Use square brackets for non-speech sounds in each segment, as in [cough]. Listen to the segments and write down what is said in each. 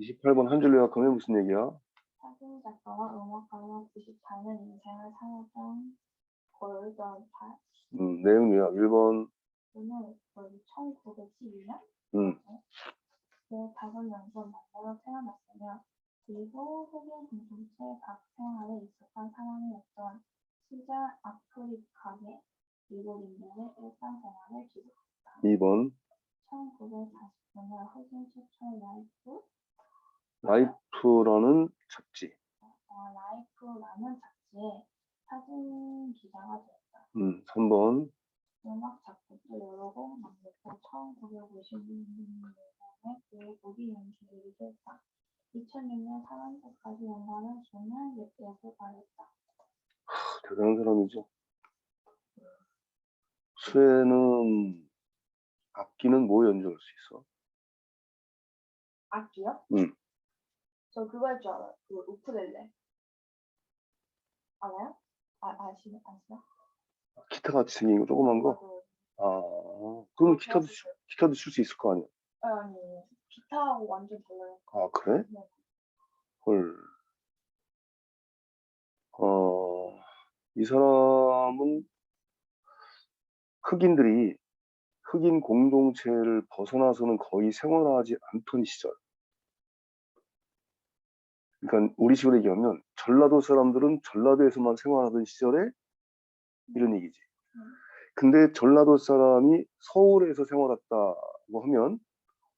28번 한줄 요약하면 무슨 얘기야? 사진 작가와 음악가가 94년 인생을 살던 골던 달. 음, 내용 요약 1번. 오늘 거의 1912년? 음, 그 다섯 명분 반대로 태어났으며 그리고 흑인 공동체 각 생활에 익숙한 상황이었던 시절 아프리카계 미국인들의 일상생활을 기록했다. 2번. 1949년 흑인 최초 라이프 라이프라는 잡지 어, 라이프라는 잡지에 사진 기자가 되었다. 음, 3번 음악 작곡도 여러 곡 남겼고 1956년에 그 곡이 연주되기도 했다. 2006년 사랑제까지 연관을 예술을 발했다. 대단한 사람이죠. 수혜는 악기는 뭐 연주할 수 있어? 악기요? 응. 저 그거 할 줄 알아요. 그 우쿨렐레. 알아요? 아, 아시나? 아시나? 기타 같이 생긴 거 조그만 거? 그, 아, 그럼 기타도 치- 기타도 칠수 있을 거 아니야? 아니, 기타하고 완전 달라요. 아, 그래? 네. 헐. 어, 이 사람은 흑인들이 흑인 공동체를 벗어나서는 거의 생활하지 않던 시절. 그러니까 우리 식으로 얘기하면 전라도 사람들은 전라도에서만 생활하던 시절에 이런 얘기지. 음. 근데 전라도 사람이 서울에서 생활했다고 하면,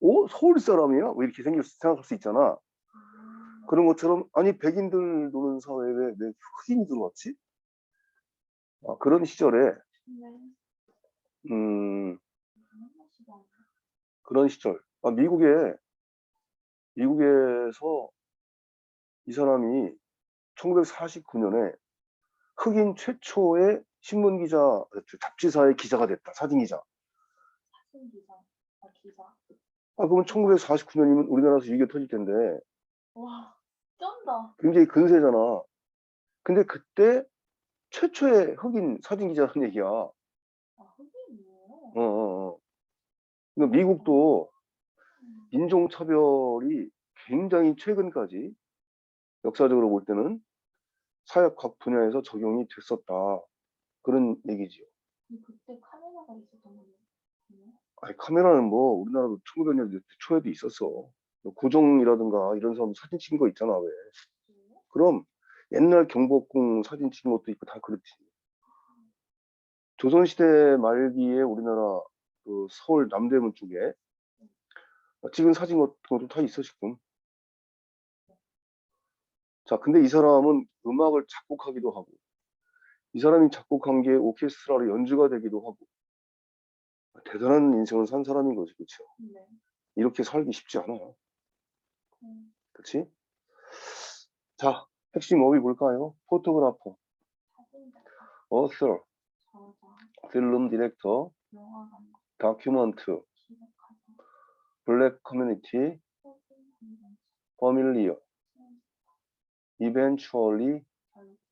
오 서울 사람이야? 왜 이렇게 생길 수- 생각할 수 있잖아. 음, 그런 것처럼 아니 백인들 노는 사회에 왜, 왜 흑인이 들어왔지? 아, 그런 시절에 네. 음. 그런 시절 아, 미국에 미국에서 이 사람이 1949년에 흑인 최초의 신문 기자 잡지사의 기자가 됐다 사진 기자. 사진 기사. 아, 기사. 아 그러면 1949년이면 우리나라에서 이게 터질 텐데 와, 쩐다. 굉장히 근세잖아. 근데 그때 최초의 흑인 사진 기자라는 얘기야. 어, 아, 흑인이에요? 어, 어. 그러니까 미국도 음, 인종차별이 굉장히 최근까지 역사적으로 볼 때는 사회 각 분야에서 적용이 됐었다. 그런 얘기지요. 그때 카메라가 있었던 거예요. 아니, 카메라는 뭐 우리나라도 1900년대 초에도 있었어. 뭐 고종이라든가 이런 사람 사진 찍은 거 있잖아, 왜. 그럼 옛날 경복궁 사진 찍은 것도 있고 다 그렇지. 조선시대 말기에 우리나라 그 서울 남대문 쪽에 찍은 사진 같은 것도 다 있었시군. 자, 근데 이 사람은 음악을 작곡하기도 하고, 이 사람이 작곡한 게 오케스트라로 연주가 되기도 하고, 대단한 인생을 산 사람인 거지, 그렇죠? 네. 이렇게 살기 쉽지 않아. 음, 그렇지? 자, 핵심 업이 뭘까요? 포토그래퍼, 작가, 어서, 필름 디렉터, 다큐먼트, 블랙 커뮤니티, 퍼밀리어, eventually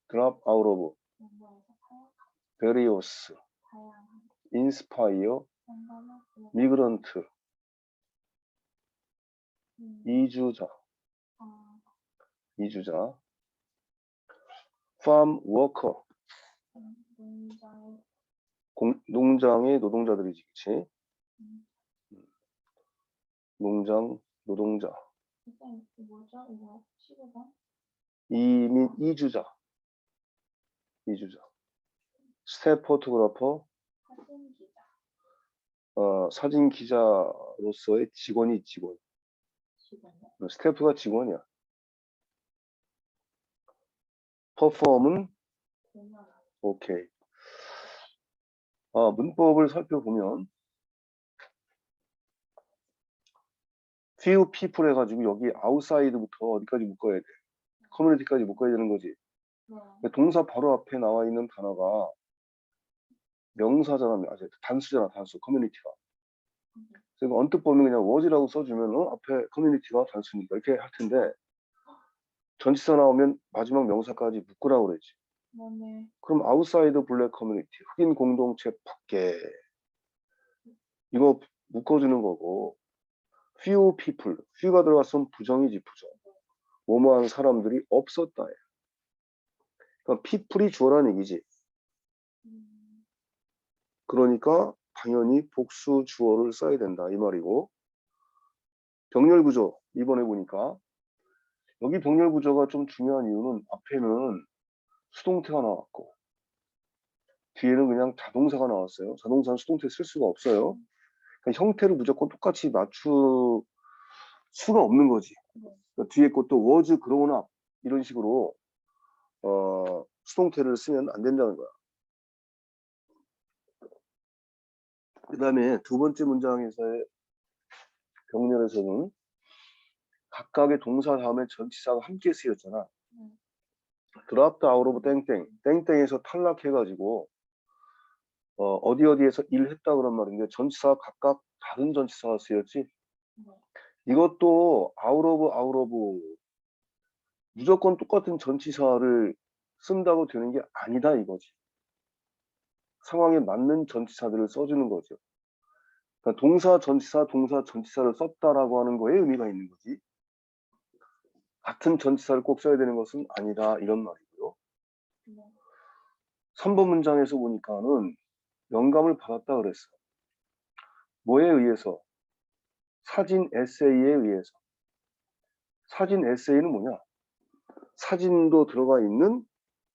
drop out of various, inspire, migrant, 음, 이주자, 아, 이주자, farm worker, 공- 농장의 노동자들이지, 그치? 음, 농장 노동자, 뭐죠? 이거 15번? 이민 이주자, 이주자, 스텝 포토그래퍼, 사진 기자, 어, 사진 기자로서의 직원이 직원? 스태프가 직원이야. 퍼폼은 오케이. 아, 문법을 살펴보면 few people 해가지고 여기 outside부터 어디까지 묶어야 돼? 커뮤니티까지 묶어야 되는 거지. 네. 동사 바로 앞에 나와 있는 단어가 명사잖아, 아, 단수잖아, 단수, 커뮤니티가. 그래서 언뜻 보면 그냥 was라고 써주면 어? 앞에 커뮤니티가 단수니까 이렇게 할 텐데 전치사 나오면 마지막 명사까지 묶으라고 그러지. 네네. 그럼 아웃사이드 블랙 커뮤니티, 흑인 공동체 밖에 이거 묶어주는 거고 few people. few가 들어갔으면 부정이지 부정. 뭐뭐한 사람들이 없었다. 그러니까 people이 주어라는 얘기지. 음, 그러니까 당연히 복수 주어를 써야 된다 이 말이고 병렬 구조 이번에 보니까 여기 병렬 구조가 좀 중요한 이유는 앞에는 수동태가 나왔고 뒤에는 그냥 자동사가 나왔어요. 자동사는 수동태 쓸 수가 없어요. 그러니까 형태를 무조건 똑같이 맞출 수가 없는 거지. 네. 그러니까 뒤에 것도 was, grown up 이런 식으로 어, 수동태를 쓰면 안 된다는 거야. 그 다음에 두 번째 문장에서의 병렬에서는 각각의 동사 다음에 전치사가 함께 쓰였잖아. 네. 드랍트 아웃 오브 땡땡. 땡땡에서 탈락해가지고 어, 어디 어디에서 일했다 그런 말인데 전치사가 각각 다른 전치사가 쓰였지. 네. 이것도 아웃 오브 아웃 오브 무조건 똑같은 전치사를 쓴다고 되는 게 아니다 이거지. 상황에 맞는 전치사들을 써주는 거죠. 그러니까 동사, 전치사, 동사, 전치사를 썼다라고 하는 거에 의미가 있는 거지. 같은 전치사를 꼭 써야 되는 것은 아니다 이런 말이고요. 네. 3번 문장에서 보니까는 영감을 받았다 그랬어. 뭐에 의해서? 사진 에세이에 의해서. 사진 에세이는 뭐냐? 사진도 들어가 있는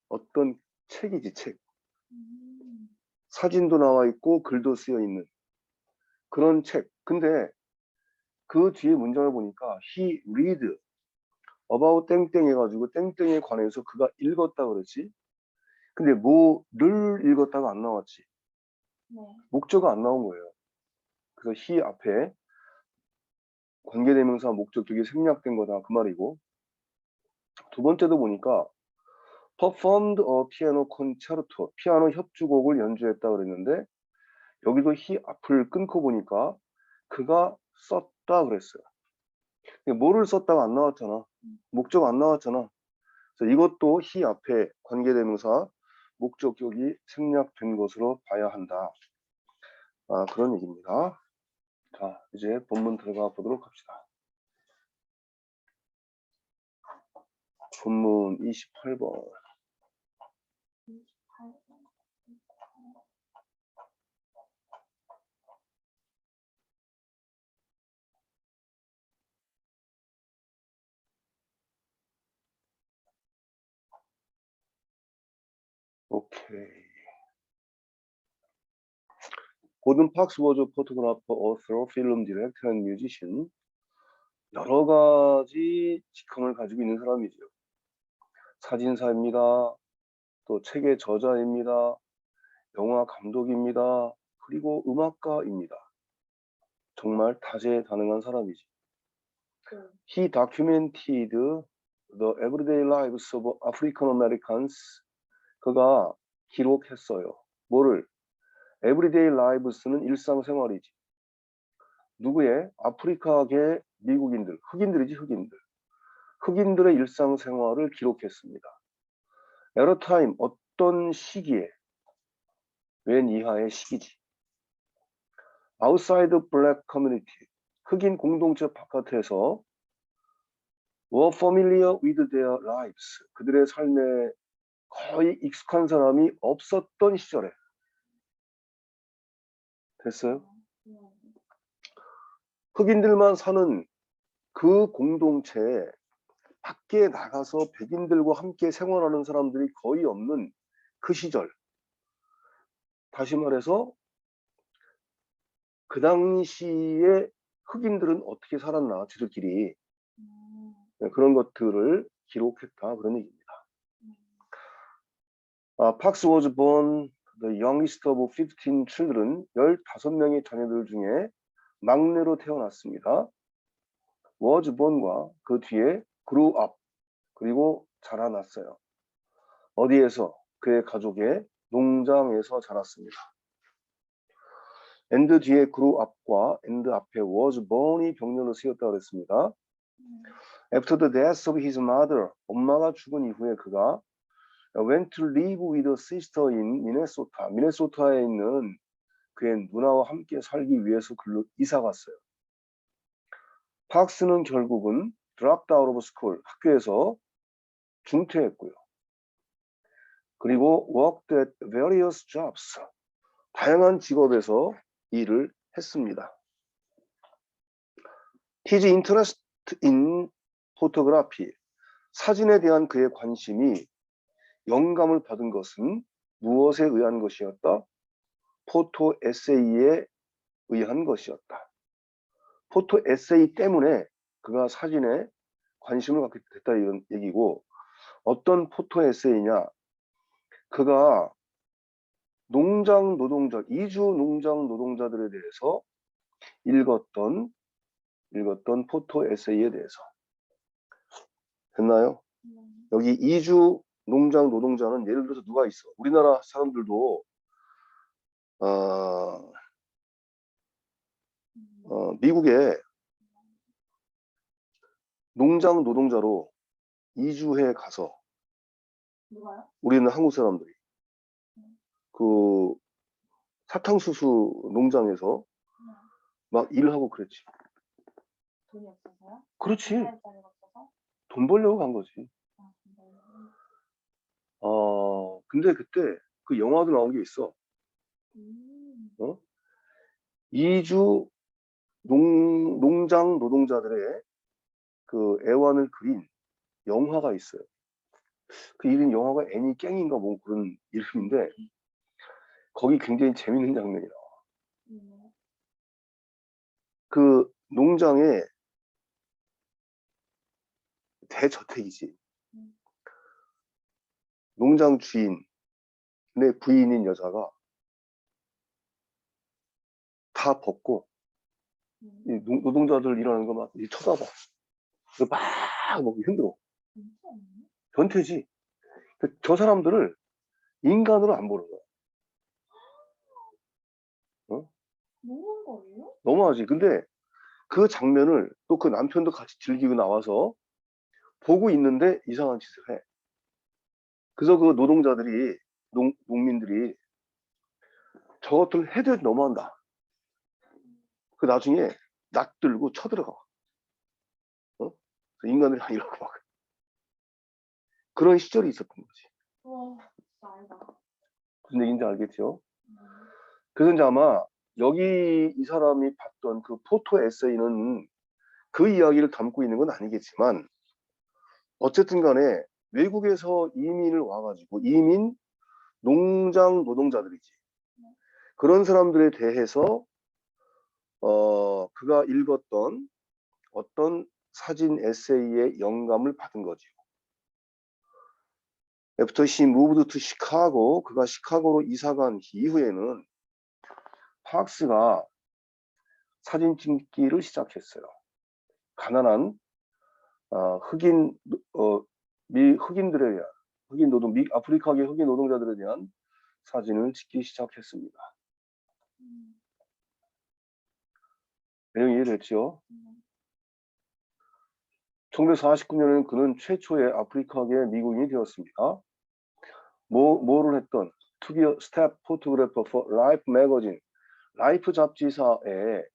어떤 책이지 책. 음, 사진도 나와 있고 글도 쓰여 있는 그런 책. 근데 그 뒤에 문장을 보니까 he read about 땡땡 해가지고 땡땡에 관해서 그가 읽었다 그랬지. 근데 뭐를 읽었다가 안 나왔지. 네. 목적어가 안 나온 거예요. 그래서 he 앞에 관계대명사 목적격이 생략된 거다 그 말이고 두 번째도 보니까 performed a piano concerto 피아노 협주곡을 연주했다 그랬는데 여기도 he 앞을 끊고 보니까 그가 썼다 그랬어요. 뭐를 썼다가 안 나왔잖아. 목적 안 나왔잖아. 그래서 이것도 he 앞에 관계대명사 목적격이 생략된 것으로 봐야 한다. 아, 그런 얘기입니다. 자, 이제 본문 들어가 보도록 합시다. 본문 28번. 28번. 오케이. 고든 팍스 워즈 포토그래퍼, 어서, 필름 디렉터, 앤 뮤지션 여러 가지 직함을 가지고 있는 사람이죠. 사진사입니다. 또 책의 저자입니다. 영화 감독입니다. 그리고 음악가입니다. 정말 다재다능한 사람이지. 그, He documented the everyday lives of African Americans. 그가 기록했어요. 뭐를? Everyday lives는 일상생활이지. 누구의? 아프리카계 미국인들, 흑인들이지 흑인들. 흑인들의 일상생활을 기록했습니다. time, 어떤 시기에? 웬 이하의 시기지. outside black community, 흑인 공동체 바깥에서 were familiar with their lives. 그들의 삶에 거의 익숙한 사람이 없었던 시절에. 됐어요? 네. 흑인들만 사는 그 공동체에 밖에 나가서 백인들과 함께 생활하는 사람들이 거의 없는 그 시절. 다시 말해서 그 당시에 흑인들은 어떻게 살았나, 지들끼리. 음, 네, 그런 것들을 기록했다. 그런 얘기입니다. Parks was born the youngest of 15 children, 15명의 자녀들 중에 막내로 태어났습니다. was born과 그 뒤에 grew up, 그리고 자라났어요. 어디에서? 그의 가족의 농장에서 자랐습니다. and 뒤에 grew up과 and 앞에 was born이 병렬로 쓰였다고 그랬습니다. 음, After the death of his mother, 엄마가 죽은 이후에 그가 went to live with a sister in Minnesota. 미네소타에 있는 그의 누나와 함께 살기 위해서 글로 이사 갔어요. 박스는 결국은 dropped out of school 학교에서 중퇴했고요. 그리고 worked at various jobs 다양한 직업에서 일을 했습니다. His interest in photography 사진에 대한 그의 관심이 영감을 받은 것은 무엇에 의한 것이었다? 포토 에세이에 의한 것이었다. 포토 에세이 때문에 그가 사진에 관심을 갖게 됐다 이런 얘기고 어떤 포토 에세이냐? 그가 농장 노동자, 이주 농장 노동자들에 대해서 읽었던 읽었던 포토 에세이에 대해서 됐나요? 네. 여기 이주 농장 노동자는 예를 들어서 누가 있어? 우리나라 사람들도 어, 음. 어, 미국에 농장 노동자로 이주해 가서 누가요? 우리는 한국 사람들이 그 사탕수수 농장에서 네. 막 일을 하고 그랬지. 돈이 없어서요? 그렇지. 돈 벌려고 간 거지. 아, 근데 어, 근데 그때 그 영화도 나온 게 있어. 음. 이주 농, 농장 노동자들의 그 애환을 그린 영화가 있어요. 그 이름 영화가 애니 깽인가 뭐 그런 이름인데 거기 굉장히 재밌는 장면이 나와. 음. 그 농장에 대저택이지. 음. 농장 주인, 내 부인인 여자가 다 벗고 음. 이 노- 노동자들 일하는 거막 쳐다봐. 그막 먹기 힘들어. 진짜 없네? 변태지. 그저 사람들을 인간으로 안 보는 거야. [gasps] 먹는 거예요? 너무하지. 근데 그 장면을 또 그 남편도 같이 즐기고 나와서 보고 있는데 이상한 짓을 해. 그래서 그 노동자들이, 농, 농민들이 저것들 해도 너무한다. 그 나중에 낯들고 쳐들어가. 어? 인간들이 막 이러고 막. 그런 시절이 있었던 거지. 와. 무슨 얘기인지 알겠죠? 음. 그래서 이제 아마 여기 이 사람이 봤던 그 포토 에세이는 그 이야기를 담고 있는 건 아니겠지만 어쨌든 간에 외국에서 이민을 와가지고 이민 농장 노동자들이지. 그런 사람들에 대해서 어, 그가 읽었던 어떤 사진 에세이의 영감을 받은 거죠. After he moved to Chicago, 그가 시카고로 이사간 이후에는 파크스가 사진 찍기를 시작했어요. 가난한 어, 흑인 어, 미 흑인들에 대한 흑인 노동 미 아프리카계 흑인 노동자들에 대한 사진을 찍기 시작했습니다. 음. 내용 이해됐죠? 음. 1949년에는 그는 최초의 아프리카계 미국인이 되었습니다. 뭐, 뭐를 했던 a staff photographer for Life magazine 라이프 잡지사의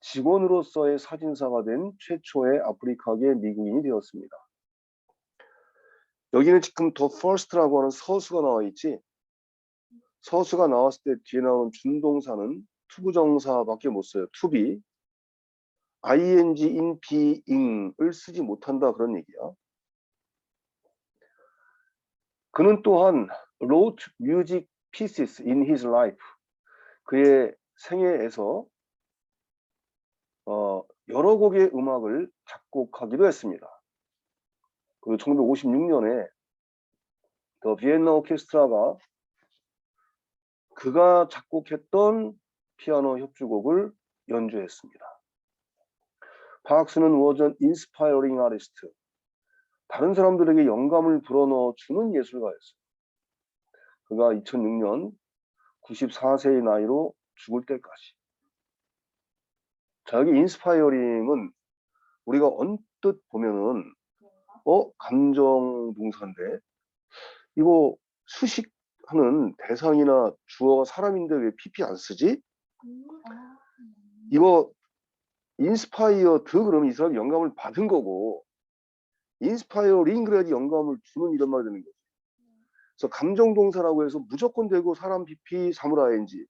직원으로서의 사진사가 된 최초의 아프리카계 미국인이 되었습니다. 여기는 지금 더 first라고 하는 서수가 나와 있지. 서수가 나왔을 때 뒤에 나오는 준동사는 투부정사밖에 못 써요. be. ing in being을 쓰지 못한다 그런 얘기야. 그는 또한 wrote music pieces in his life. 그의 생애에서 어, 여러 곡의 음악을 작곡하기도 했습니다. 그 1956년에 더 비엔나 오케스트라가 그가 작곡했던 피아노 협주곡을 연주했습니다. was an inspiring artist. 다른 사람들에게 영감을 불어넣어 주는 예술가였어요. 그가 2006년 94세의 나이로 죽을 때까지. 자, 여기 인스파이어링은 우리가 언뜻 보면은? 어 감정 동사인데 이거 수식하는 대상이나 주어가 사람인데 왜 PP 안 쓰지? 음. 이거 인스파이어 드 그러면 이 사람이 영감을 받은 거고 인스파이어링 그래야지 영감을 주는 이런 말이 되는 거죠. 그래서 감정 동사라고 해서 무조건 되고 사람 BP 사물아 ing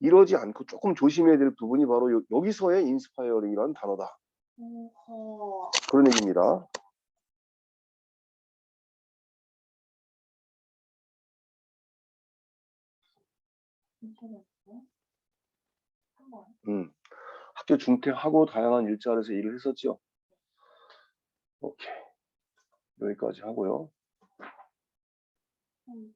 이러지 않고 조금 조심해야 될 부분이 바로 요- 여기서의 인스파이어링이라는 단어다. 그런 얘기입니다. 음. 학교 중퇴하고 다양한 일자리에서 일을 했었죠. 오케이. 여기까지 하고요. 음.